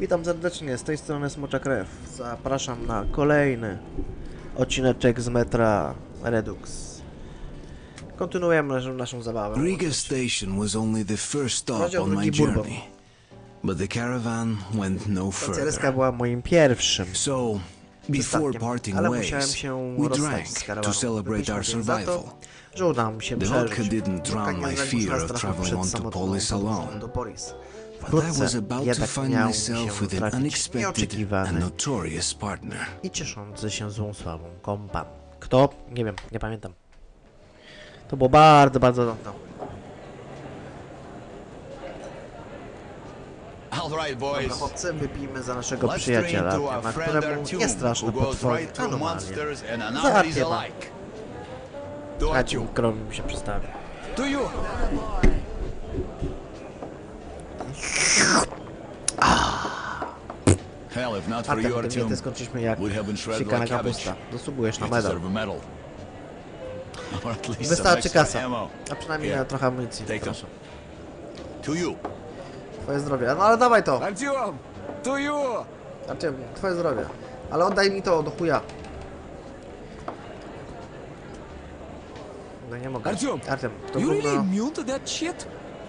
Witam serdecznie, z tej strony Smocza Krew. Zapraszam na kolejny odcineczek z metra Redux. Kontynuujemy naszą, naszą zabawę. Riga Station was only the first stop on my journey. But the caravan went no further. była moim pierwszym So, before parting ways, we drank to celebrate our survival. że udało mi się The przeżyć. vodka didn't drown my fear of traveling on to Polis alone. Wkrótce jednak miał się trafić nieoczekiwany i cieszący się złą sławą kompan. Kto? Nie wiem, nie pamiętam. To było bardzo, bardzo dawno. Dobra, chłopcy, wypijmy za naszego przyjaciela, na któremu nie straszne potwory, anomalie. Zaradnie ma. Radził, mi się przedstawia. A tę bitwę skończyliśmy jak sikana kapusta. Zasługujesz na medal. Wystarczy kasa. A przynajmniej yeah. trochę amunicji. Proszę. To. Twoje zdrowie. No ale dawaj to. Artyom, to. Artyom, twoje zdrowie. Ale oddaj mi to do chuja. No nie mogę. Artyom, to gówno...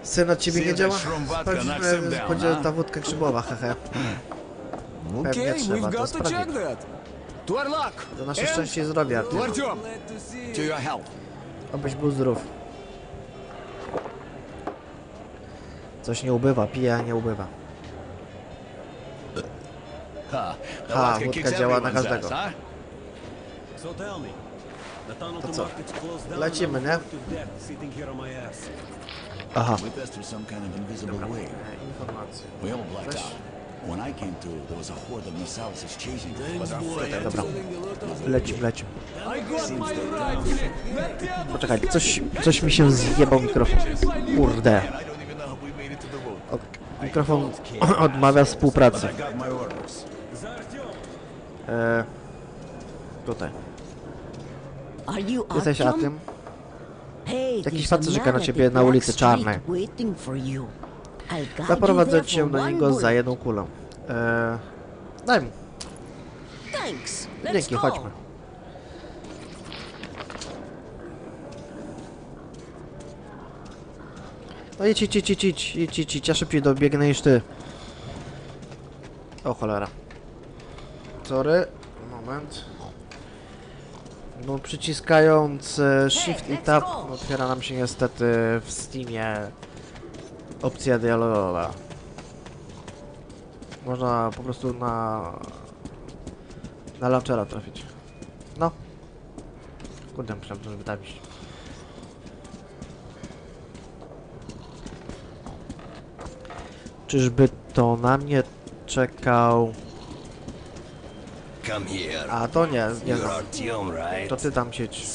Syn od ciebie nie działa? Sprawdźmy, ta wódka grzybowa, hehe. Pewnie trzeba to sprawdzić. To Arlak! To nasze szczęście zrobię, Artur. Artyom! To your help. Obyś był zdrów. Coś nie ubywa, pija nie ubywa. Ha, Ha, wódka działa na każdego. To co? Lecimy, nie? Aha. Dobra, e, informacje. When I came through, there was a horde of Nasalis chasing us. Poczekaj, coś, coś mi się zjebał mikrofon. Kurde. Mikrofon odmawia współpracy. E, tutaj. Jesteś Atem? Jakiś facet czeka na ciebie na ulicy czarnej zaprowadzę cię do niego za jedną kulą. Eee, daj mi. Dzięki, chodźmy. No idź, idź, idź, idź, idź, idź, idź, idź. ja szybciej dobiegnę niż ty. O cholera. Sorry, moment. No przyciskając e, shift i tab otwiera nam się niestety w Steamie opcja dialogowa. Można po prostu na na launchera trafić. No. Kurde, myślałem, że wydawić. Czyżby to na mnie czekał... Come here. A, to nie, nie? To ty tam siedź.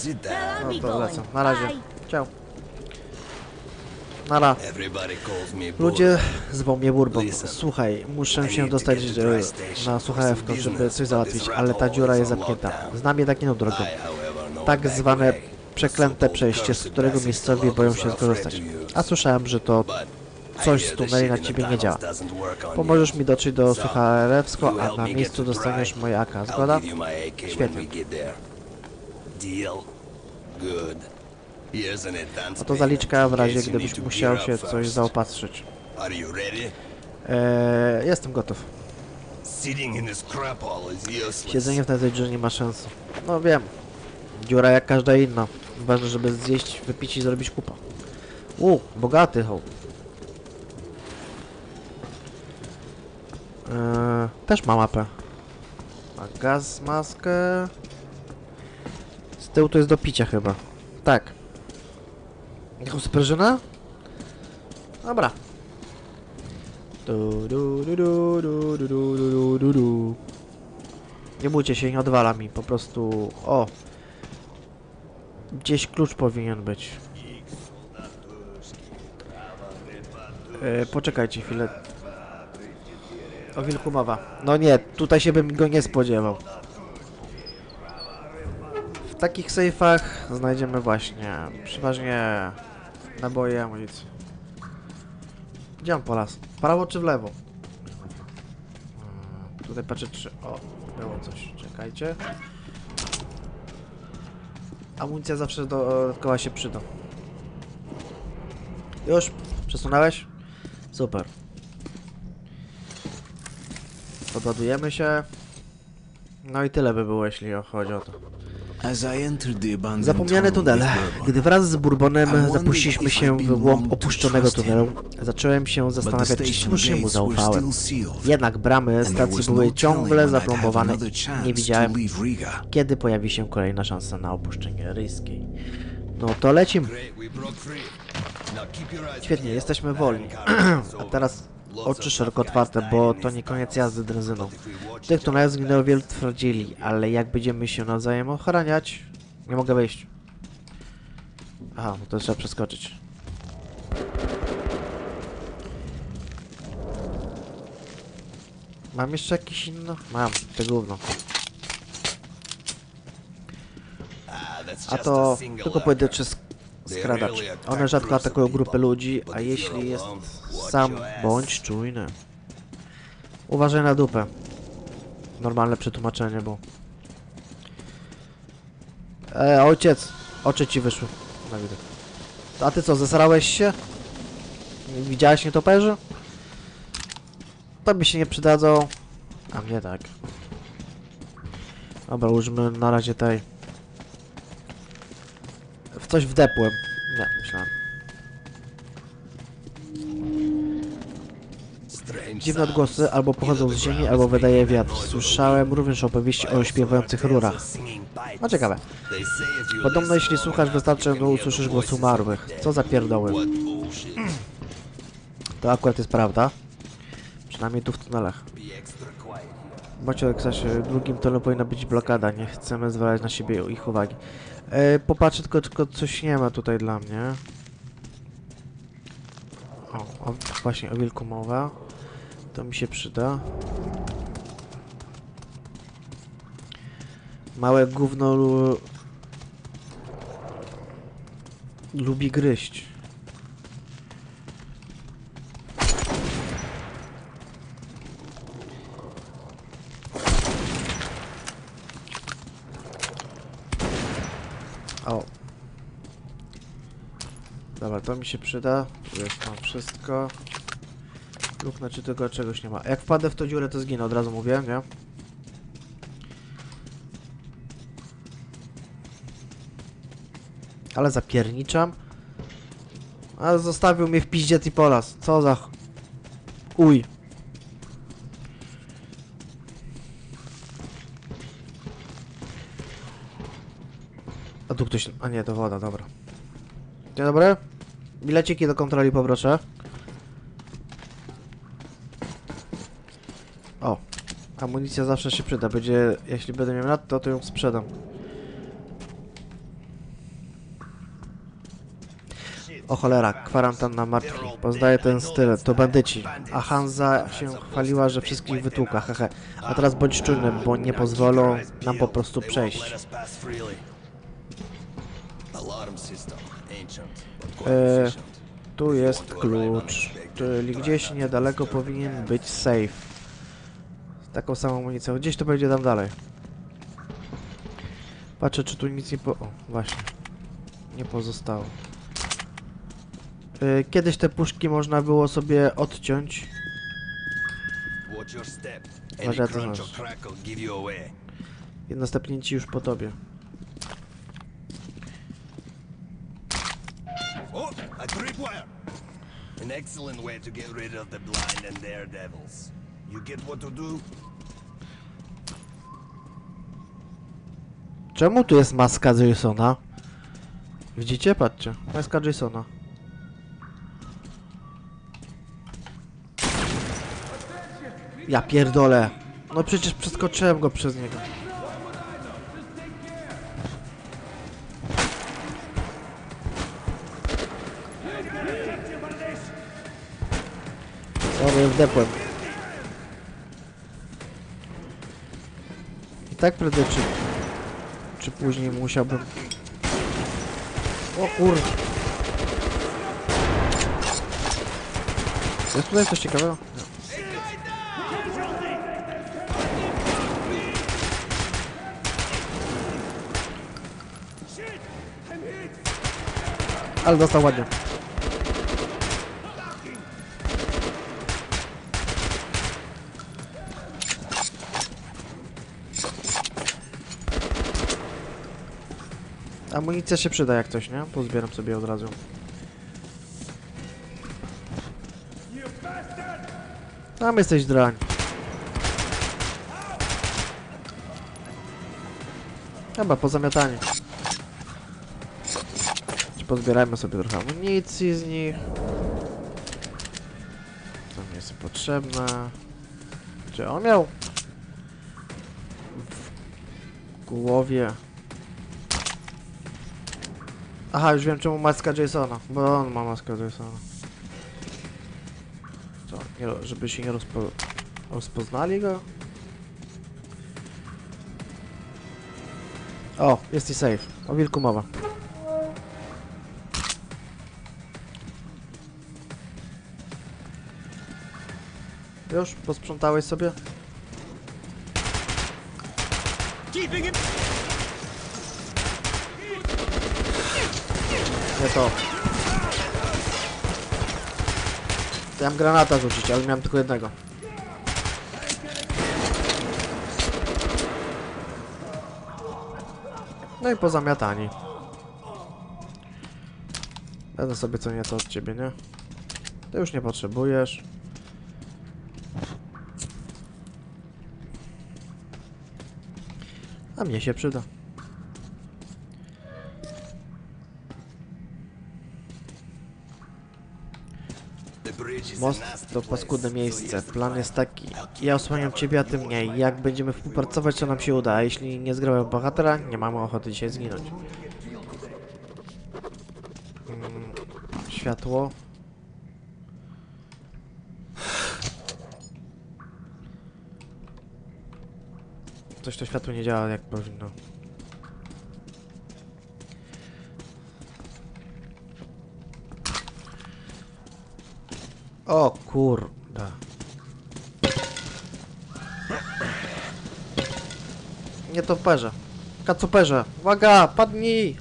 No to lecę. Na razie. Ciao. Nara. Ludzie zwą mnie burbą. Słuchaj, muszę się dostać na słuchawkę, żeby coś załatwić, ale ta dziura jest zamknięta. Znam jednak inną drogę. Tak zwane przeklęte przejście, z którego miejscowi boją się skorzystać. A słyszałem, że to coś z tuneli na ciebie nie działa. Pomożesz mi dotrzeć do Sucharewsko, a na miejscu dostaniesz moje AK. Zgoda? Świetnie. Deal. Good. Oto payment zaliczka w razie, gdybyś to musiał się coś zaopatrzyć. Eee, jestem gotów. Siedzenie w tej dziurze nie ma sensu. No wiem. Dziura jak każda inna. Ważne, żeby zjeść, wypić i zrobić kupa. U, bogaty hołd. Eee, też ma mapę. Ma gaz, maskę. Z tyłu to jest do picia chyba. Tak. Jaką sprężynę? Dobra. Nie bójcie się, nie odwala mi, po prostu... O! Gdzieś klucz powinien być. E, poczekajcie chwilę. O wilku mowa. No nie, tutaj się bym go nie spodziewał. W takich sejfach znajdziemy właśnie przeważnie naboje amunicji. Gdzie on po las? W prawo czy w lewo? Tutaj patrzę czy... O, było coś. Czekajcie. Amunicja zawsze dodatkowa się przyda. Już? Przesunąłeś? Super. Podładujemy się. No i tyle by było, jeśli chodzi o to. Zapomniane tunele. Gdy wraz z Bourbonem zapuściliśmy się w głąb opuszczonego tunelu, zacząłem się zastanawiać, czy słusznie mu zaufałem. Jednak bramy stacji no były telling ciągle zaplombowane i nie widziałem, kiedy pojawi się kolejna szansa na opuszczenie ryskiej. No to lecimy. Świetnie, jesteśmy wolni. A teraz oczy szeroko otwarte, bo to nie koniec jazdy drezyną. Tych tunelach zginęło wielu twardzieli, ale jak będziemy się nawzajem ochraniać... Nie mogę wejść. Aha, no to trzeba przeskoczyć. Mam jeszcze jakiś inny? Mam, te gówno. A to tylko pojedynczy sk skradacz. One rzadko atakują grupy ludzi, a jeśli jest sam, bądź czujny. Uważaj na dupę. Normalne przetłumaczenie, bo... E, ojciec! Oczy ci wyszły. Na widok. A ty co, zesrałeś się? Widziałeś nietoperzy? To mi się nie przydadzą. A mnie tak. Dobra, użymy na razie tej. W coś wdepłem. Nie, myślałem. Dziwne odgłosy albo pochodzą z ziemi, albo wydaje wiatr. Słyszałem również opowieści o śpiewających rurach. No ciekawe. Podobno jeśli słuchasz wystarczająco usłyszysz głos umarłych. Co za pierdoły. To akurat jest prawda. Przynajmniej tu w tunelach. Bądź o drugim tunelu powinna być blokada. Nie chcemy zwalać na siebie ich uwagi. E, popatrzę tylko, tylko coś nie ma tutaj dla mnie. O, o, właśnie o wilku mowa. To mi się przyda. Małe gówno lu... lubi gryźć. Mi się przyda. Jest mam wszystko. Lub znaczy tego czegoś nie ma. Jak wpadę w tą dziurę, to zginę, od razu mówię, nie? Ale zapierniczam. A zostawił mnie w piździe Tipolas. Co za... Uj. A tu ktoś... A nie, to woda, dobra. Dzień dobry. Bileciki do kontroli poproszę. O. Amunicja zawsze się przyda. Będzie... Jeśli będę miał nadto, to ją sprzedam. O cholera, kwarantanna martwi. Poznaję ten styl, to bandyci. A Hanza się chwaliła, że wszystkich wytłuka, hehe. A teraz bądź czujny, bo nie pozwolą nam po prostu przejść. E, tu jest klucz, czyli gdzieś niedaleko powinien być safe. Z taką samą amunicją. Gdzieś to będzie tam dalej. Patrzę, czy tu nic nie po... O, właśnie. Nie pozostało. E, kiedyś te puszki można było sobie odciąć. Watch your step. Any Any crunch crunch or or crack will give you away. I następnięci już po tobie. A tripwire! An excellent way to get rid of the blind and daredevils. You get what to do? Czemu tu jest maska Jasona? Widzicie? Patrzcie. Maska Jasona. Ja pierdolę. No przecież przeskoczyłem go przez niego. Prawie wdepłem. I tak prędzej czy, czy później musiałbym... O kur... Jest tutaj coś ciekawego? Ale dostał ładnie. Amunicja się przyda jak coś, nie? Pozbieram sobie od razu. Tam jesteś drań. Chyba pozamiatanie. Czy pozbierajmy sobie trochę amunicji z nich. To mi jest potrzebne. Czy on miał w głowie? Aha, już wiem czemu maska Jasona, bo on ma maskę Jasona. Co, nie, żeby się nie rozpo, rozpoznali go? O, jest i safe. O wilku mowa. Już? Posprzątałeś sobie? Nie to. Chciałem granata rzucić, ale miałem tylko jednego. No i pozamiatani. Będę sobie co nieco od ciebie, nie? Ty już nie potrzebujesz. A mnie się przyda. Most to paskudne miejsce. Plan jest taki. Ja osłaniam ciebie, a ty mnie. Jak będziemy współpracować, to nam się uda. A jeśli nie zgramy bohatera, nie mamy ochoty dzisiaj zginąć. Mm, Światło. Coś to światło nie działa jak powinno. O kurde. Nie to perze. Kacuperze. Uwaga, padnij!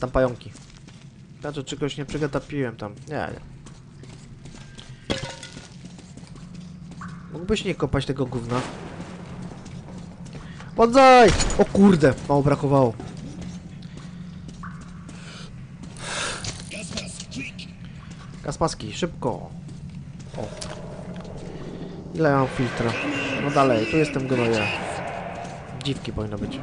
Tam pająki. Znaczy czegoś nie przegatapiłem tam. Nie, nie. Mógłbyś nie kopać tego gówna? Podzaj! O kurde, mało brakowało. Gaspaski, szybko. O. Ile mam filtra? No dalej, tu jestem gnoja. Dziwki powinno być.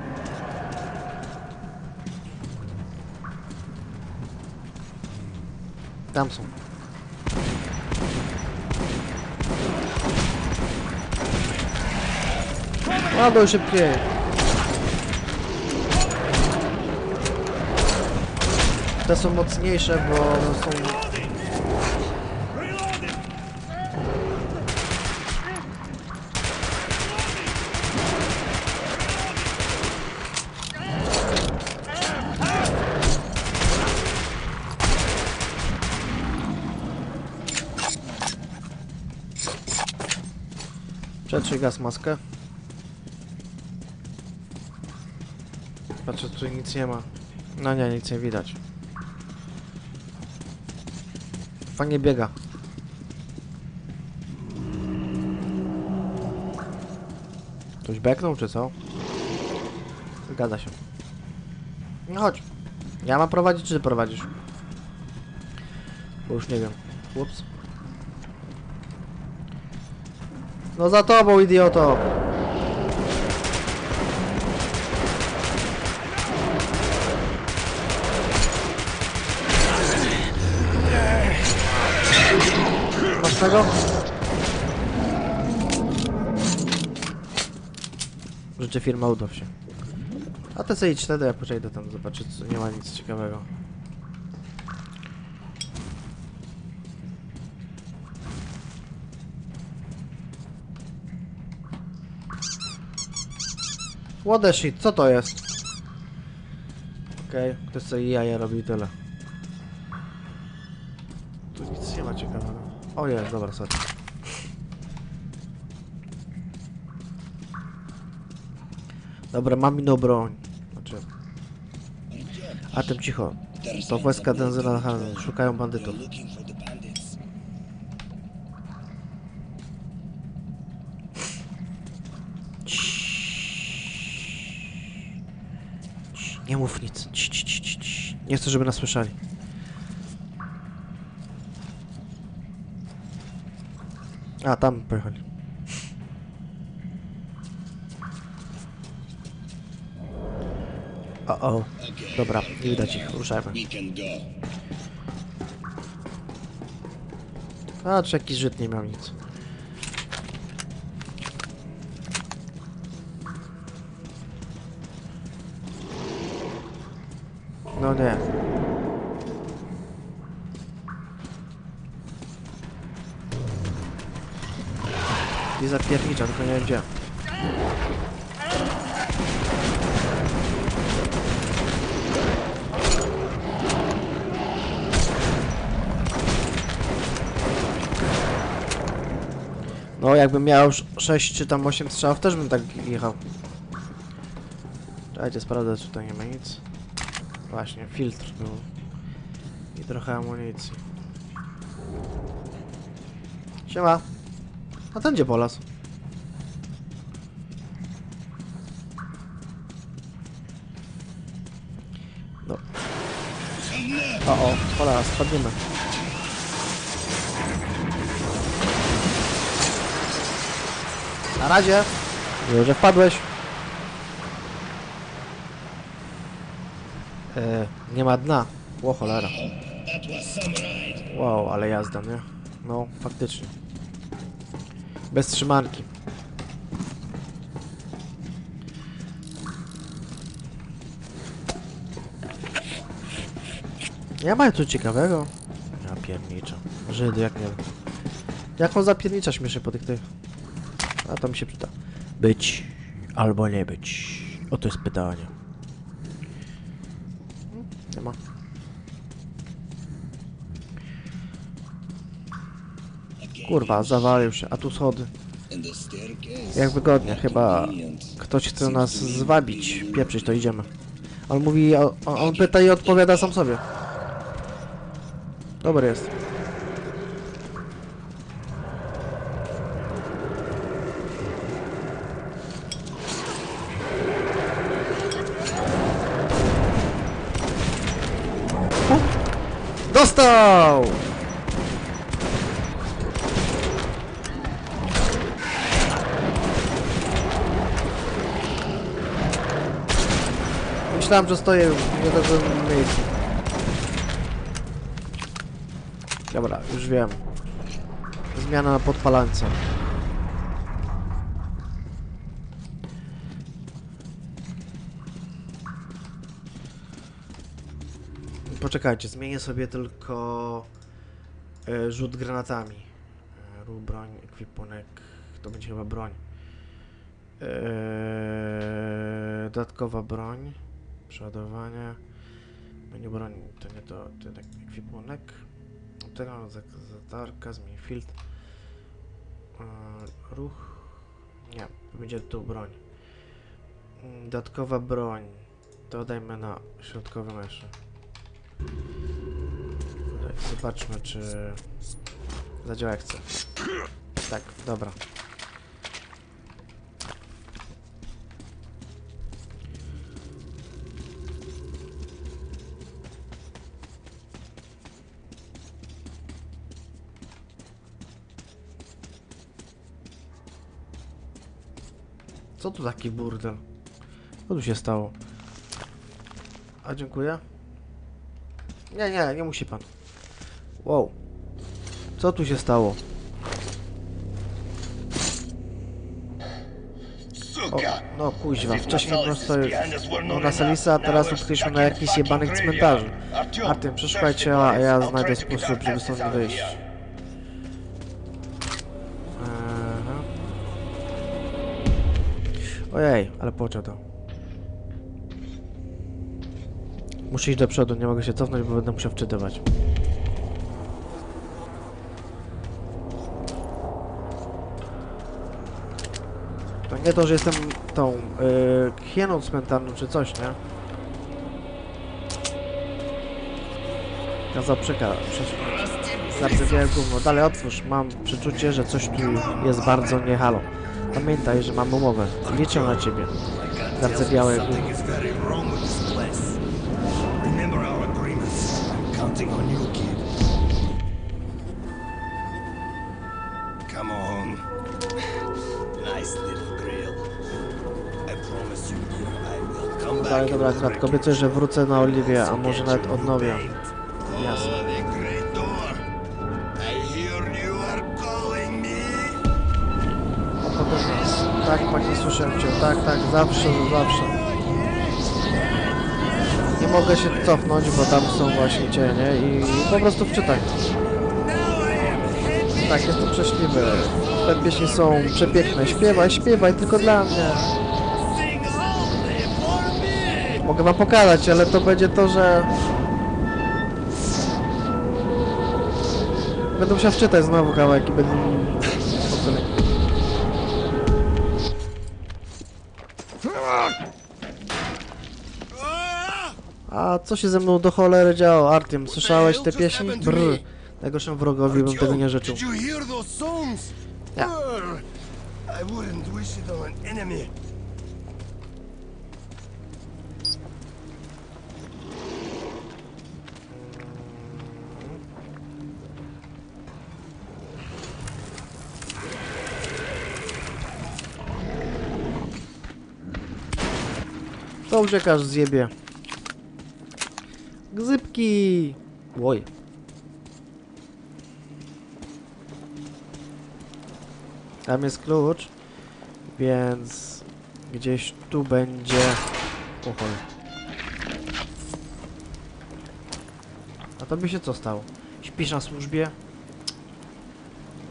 Tam są. Ładuj szybciej. Te są mocniejsze, bo są Przetrzyj gaz maskę. Patrzę, tu nic nie ma. No nie, nic nie widać. Fajnie biega. Ktoś beknął, czy co? Zgadza się. No chodź. Ja mam prowadzić, czy prowadzisz? Bo już nie wiem. Ups. No za tobą, idioto! Masz tego? Życzę firma udaw się. A te sobie idź wtedy, ja przejdę tam zobaczyć, nie ma nic ciekawego. What the shit, co to jest? Okej, ktoś sobie jaja robi tyle. Tu nic nie ma ciekawego. O jest, dobra, sorry. Dobra, mam inną broń. Znaczy... A tym cicho. To wojska Denzela szukają bandytów. Cii. Nie mów nic. Cii, cii, cii. Nie chcę, żeby nas słyszeli. A, tam pojechali. O, o. Dobra, nie widać ich, ruszajmy. A, czy jakiś Żyd nie miał nic. No nie. Nie zapiernicza, tylko nie wiem gdzie. No, jakbym miał 6 czy tam 8 strzałów, też bym tak jechał. Czekajcie, sprawdzę, czy tutaj nie ma nic. Właśnie, filtr był. I trochę amunicji. Siema. A ten gdzie polas? No. O, o, polas, spadniemy. Na razie. Już wpadłeś. E, nie ma dna. Ło cholera. Wow, ale jazda, nie? No, faktycznie. Bez trzymanki. Ja mam tu ciekawego. Ja pierniczę. Żydy, jak nie wiem. Jak on zapiernicza śmieszy po tych tych. A to mi się przyda. Być albo nie być. Oto jest pytanie. Kurwa, zawalił się. A tu schody. Jak wygodnie, chyba ktoś chce nas zwabić. Pieprzyć, to idziemy. On mówi, on, on pyta i odpowiada sam sobie. Dobry jest. Dostał! Myślałem, że stoję w niedobrym miejscu. Dobra, już wiem. Zmiana na podpalance. Poczekajcie, zmienię sobie tylko e, rzut granatami. E, Rób broń, ekwipunek, to będzie chyba broń. E, dodatkowa broń, przeładowanie. Menu broń, to nie to, to tak ekwipunek. Teraz zatarka, zmień filtr. E, ruch. Nie, będzie tu broń. Mm, Dodatkowa broń. To dajmy na środkowy myszy. Zobaczmy, czy zadziała jak chce. Tak, dobra. Co tu taki burdel? Co tu się stało? A dziękuję. Nie, nie, nie musi pan. Wow. Co tu się stało? O, no kuźwa, wcześniej po prostu no, na Salisa, a teraz utknęliśmy na jakichś jebanych cmentarzu. Artem, przeszukajcie, a ja znajdę sposób, żeby stąd wyjść. Ojej, ale pociął to. Muszę iść do przodu, nie mogę się cofnąć, bo będę musiał wczytywać. To nie to, że jestem tą yy, hieną cmentarną czy coś, nie? Kazał przekazać. Zardzewiałe gówno. Dalej otwórz. Mam przeczucie, że coś tu jest bardzo nie halo. Pamiętaj, że mam umowę. Liczę na ciebie. Come on. Nice little grill. I promise you, I will come back. Dalej, dobra, and kratko. Obiecuję, że wrócę na Oliwię, a może nawet odnowię. Jasne. Słyszę cię. Tak, tak, zawsze, zawsze. Nie mogę się cofnąć, bo tam są właśnie cienie i po prostu wczytaj. Tak, jestem szczęśliwy. Te pieśni są przepiękne. Śpiewaj, śpiewaj, tylko dla mnie. Mogę wam pokazać, ale to będzie to, że... Będę musiał wczytać znowu kawałek i będę... A co się ze mną do cholery działo? Artyom, słyszałeś te pieśni? Brr. Najgorszym wrogowi bym tego nie życzył. Brr. I wouldn't wish it on an enemy. To uciekasz, zjebie. Gzypki! Oj. Tam jest klucz, więc gdzieś tu będzie... Ochoj. A to by się co stało? Śpisz na służbie?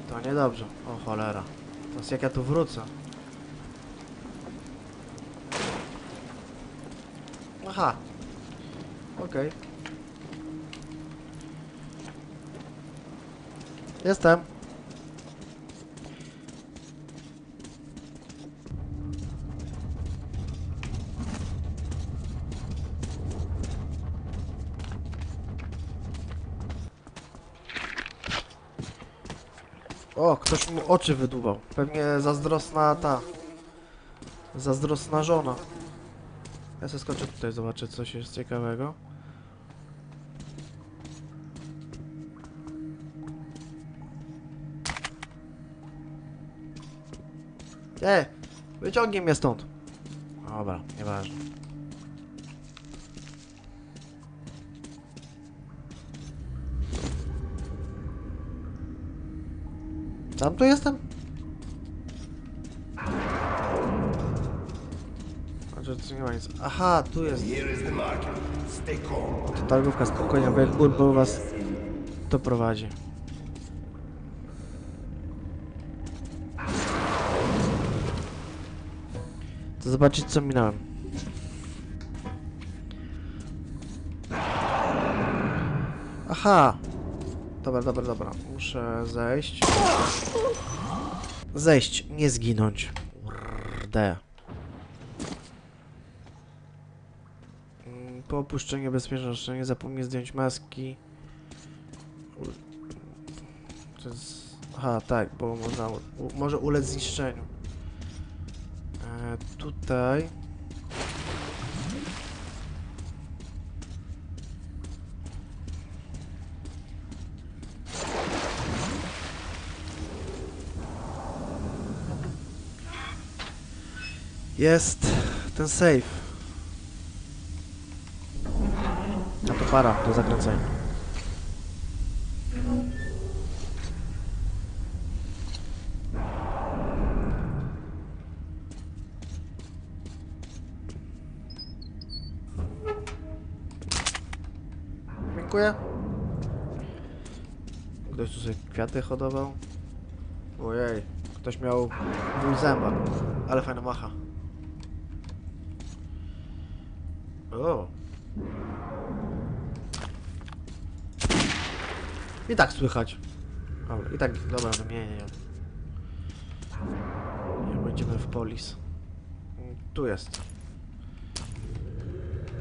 To niedobrze. O cholera. Teraz jak ja tu wrócę? Aha. Okej. Jestem. O, ktoś mu oczy wydłubał. Pewnie zazdrosna ta. Zazdrosna żona. Ja sobie skoczę tutaj, zobaczę coś jest ciekawego. E! Wyciągnij mnie stąd! Dobra, nieważne. Tam tu jestem? Znaczy, tu nie ma nic. Aha, tu jest. To targówka spokojnie, bo jak Urbo was to prowadzi. To zobaczyć co minąłem. Aha! Dobra, dobra, dobra. Muszę zejść. Zejść, nie zginąć. Kurde. Mm, Po opuszczeniu bezpieczności nie zapomnij zdjąć maski. To jest... Aha, tak, bo można, u, może ulec zniszczeniu. E, tutaj... Jest ten safe. A to para do zakręcenia. Dziękuję. Ktoś tu sobie kwiaty hodował. Ojej, ktoś miał ból zęba. Ale fajna macha. O. I tak słychać. Dobra, i tak, dobra, wymienię ją. Nie będziemy w polis. Tu jest.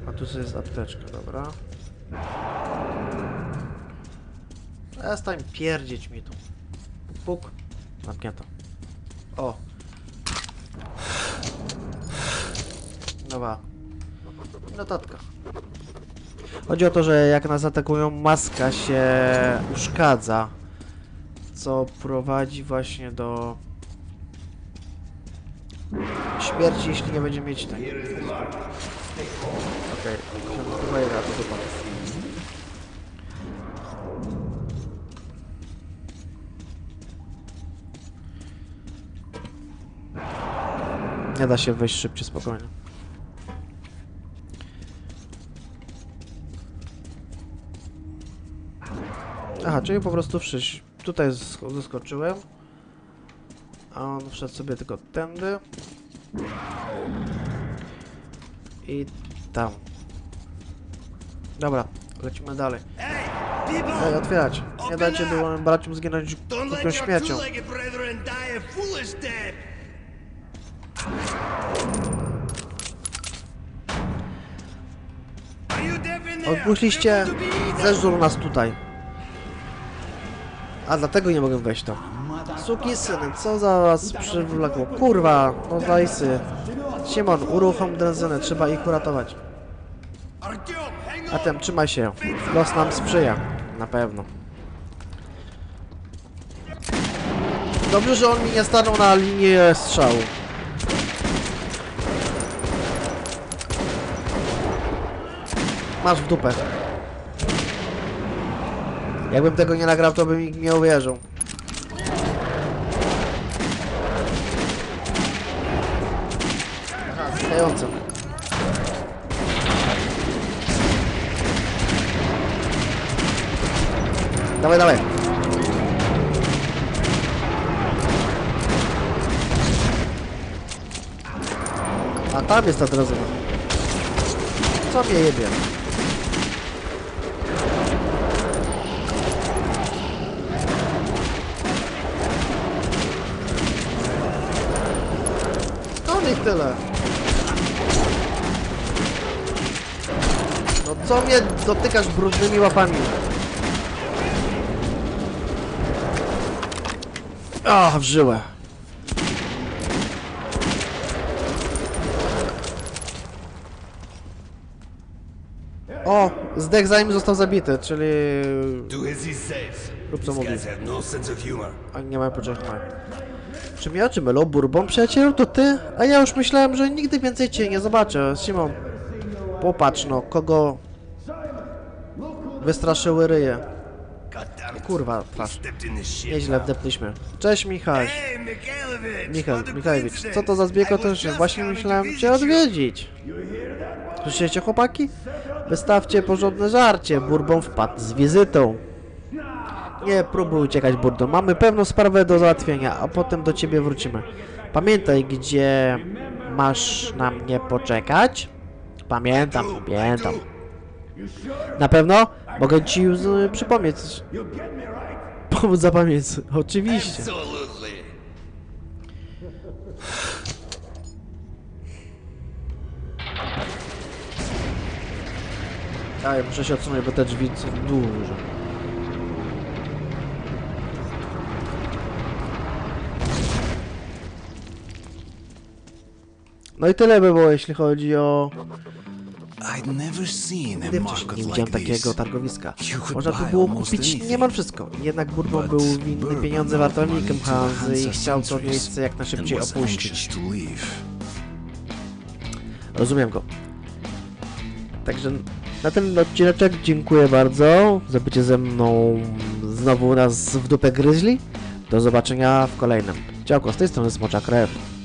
A tu sobie jest apteczka, dobra. Przestań pierdzieć mi tu. Puk. Zamknięto. O. Nowa. Notatka. Chodzi o to, że jak nas atakują, maska się uszkadza. Co prowadzi właśnie do śmierci, jeśli nie będzie mieć tego. Okej, okay. chyba jedna, to dupa. Nie da się wejść szybciej, spokojnie. Aha, czyli po prostu wszyś. Tutaj sk- zeskoczyłem. A on wszedł sobie tylko tędy. I tam. Dobra, lecimy dalej. Ej, otwierać. Nie dajcie byłym braciom zginąć głupią śmiercią. two-legged brethren die a A dlatego nie mogę wejść tam. Suki syny, co za was przywlekło? Kurwa, no zajsy. Simon, uruchom drezynę, trzeba ich uratować. A tem, trzymaj się. Los nam sprzyja. Na pewno. Dobrze, że on mi nie stanął na linię strzału. Masz w dupę. Jakbym tego nie nagrał, to bym nikt nie uwierzył. Aha. Dawaj, dawaj. A tam jest ta drazyna. Co mnie jebie? Skąd ich tyle? No co mnie dotykasz brudnymi łapami? A, w żyłę. O, zdech zanim został zabity, czyli... Rób co mówi. no. Oni nie mają poczucia humoru. Czy mi oczy mylą? Bourbon, przyjacielu, to ty? A ja już myślałem, że nigdy więcej cię nie zobaczę. Simon, popatrz no, kogo wystraszyły ryje. Kurwa, twarz. Nieźle wdepliśmy. Cześć Michał. Michał, Michałowicz, co to za zbieg just Właśnie myślałem cię odwiedzić. Słyszycie chłopaki? Wystawcie porządne żarcie, Bourbon wpadł z wizytą. Nie próbuj uciekać, Bourbon. Mamy pewną sprawę do załatwienia, a potem do ciebie wrócimy. Pamiętaj, gdzie masz na mnie poczekać? Pamiętam, pamiętam. Na pewno? Mogę ci już y, przypomnieć. Pomóc zapamięć. Oczywiście. Daj, muszę się odsunąć, bo te drzwi są duże. No i tyle by było, jeśli chodzi o... I'd never seen a Nigdy wcześniej market nie like widziałem takiego this. targowiska. You could Można tu buy było almost kupić anything. niemal wszystko. Jednak Bourbon But był winny Bourbon pieniądze wartownikiem Hanzy i Hansa chciał to miejsce jak najszybciej was opuścić. anxious to leave. Rozumiem go. Także na ten odcineczek dziękuję bardzo za bycie ze mną znowu u nas w dupę gryźli. Do zobaczenia w kolejnym. Działko z tej strony Smocza Krew.